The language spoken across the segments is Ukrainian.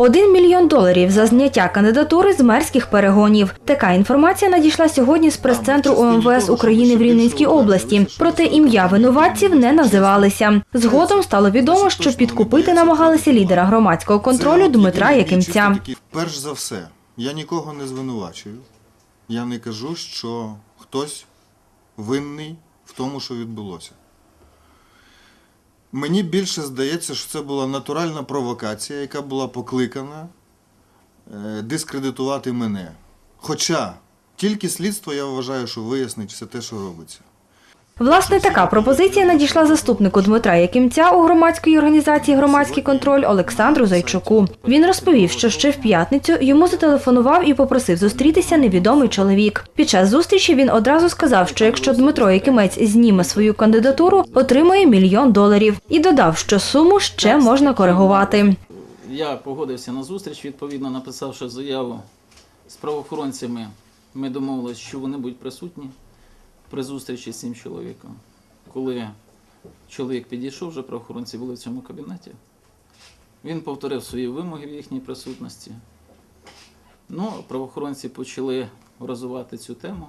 Один мільйон доларів за зняття кандидатури з мерських перегонів. Така інформація надійшла сьогодні з прес-центру ОМВС України в Рівненській області. Проте ім'я винуватців не називалися. Згодом стало відомо, що підкупити намагалися лідера громадського контролю Дмитра Якимця. Перш за все, я нікого не звинувачую. Я не кажу, що хтось винний в тому, що відбулося. Мені більше здається, що це була натуральна провокація, яка була покликана е, дискредитувати мене. Хоча тільки слідство, я вважаю, що вияснить все те, що робиться. Власне, така пропозиція надійшла заступнику Дмитра Якимця у громадської організації Громадський контроль Олександру Зайчуку. Він розповів, що ще в п'ятницю йому зателефонував і попросив зустрітися невідомий чоловік. Під час зустрічі він одразу сказав, що якщо Дмитро Якимець зніме свою кандидатуру, отримає мільйон доларів і додав, що суму ще можна коригувати. Я погодився на зустріч, відповідно написавши заяву з правоохоронцями. Ми домовилися, що вони будуть присутні при зустрічі з цим чоловіком. Коли чоловік підійшов, вже правоохоронці були в цьому кабінеті. Він повторив свої вимоги в їхній присутності. Ну, правоохоронці почали розвивати цю тему.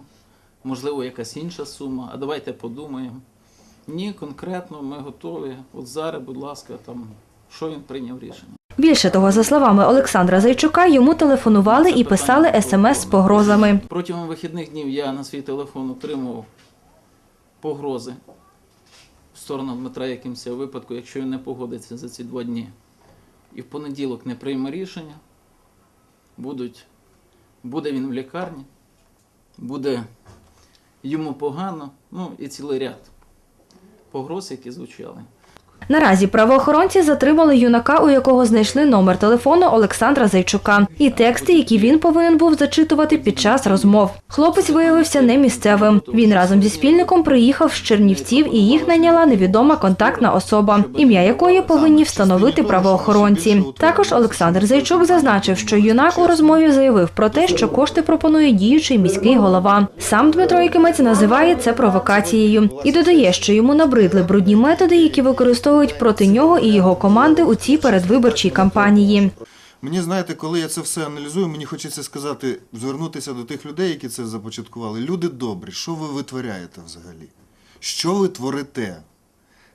Можливо, якась інша сума, а давайте подумаємо. Ні, конкретно ми готові. От зараз, будь ласка, там, що він прийняв рішення. Більше того, за словами Олександра Зайчука, йому телефонували і писали смс з погрозами. Протягом вихідних днів я на свій телефон отримував погрози в сторону Дмитра Якимця випадку, якщо він не погодиться за ці два дні. І в понеділок не прийме рішення, будуть, буде він в лікарні, буде йому погано, ну і цілий ряд погроз, які звучали. Наразі правоохоронці затримали юнака, у якого знайшли номер телефону Олександра Зайчука, і тексти, які він повинен був зачитувати під час розмов. Хлопець виявився не місцевим. Він разом зі спільником приїхав з Чернівців, і їх найняла невідома контактна особа, ім'я якої повинні встановити правоохоронці. Також Олександр Зайчук зазначив, що юнак у розмові заявив про те, що кошти пропонує діючий міський голова. Сам Дмитро Якимець називає це провокацією і додає, що йому набридли брудні методи, які використовують проти нього і його команди у цій передвиборчій кампанії. Мені знаєте, коли я це все аналізую, мені хочеться сказати, звернутися до тих людей, які це започаткували. Люди добрі, що ви витворяєте взагалі? Що ви творите?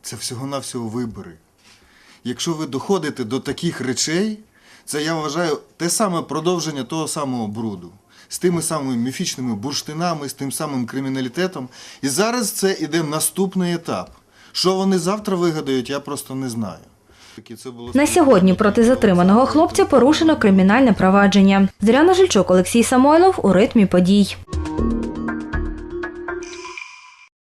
Це всього-навсього вибори. Якщо ви доходите до таких речей, це я вважаю те саме продовження того самого бруду. З тими самими міфічними бурштинами, з тим самим криміналітетом. І зараз це іде наступний етап. Що вони завтра вигадають, я просто не знаю. На сьогодні проти затриманого хлопця порушено кримінальне провадження. Зоряна Жильчук, Олексій Самойлов у ритмі подій.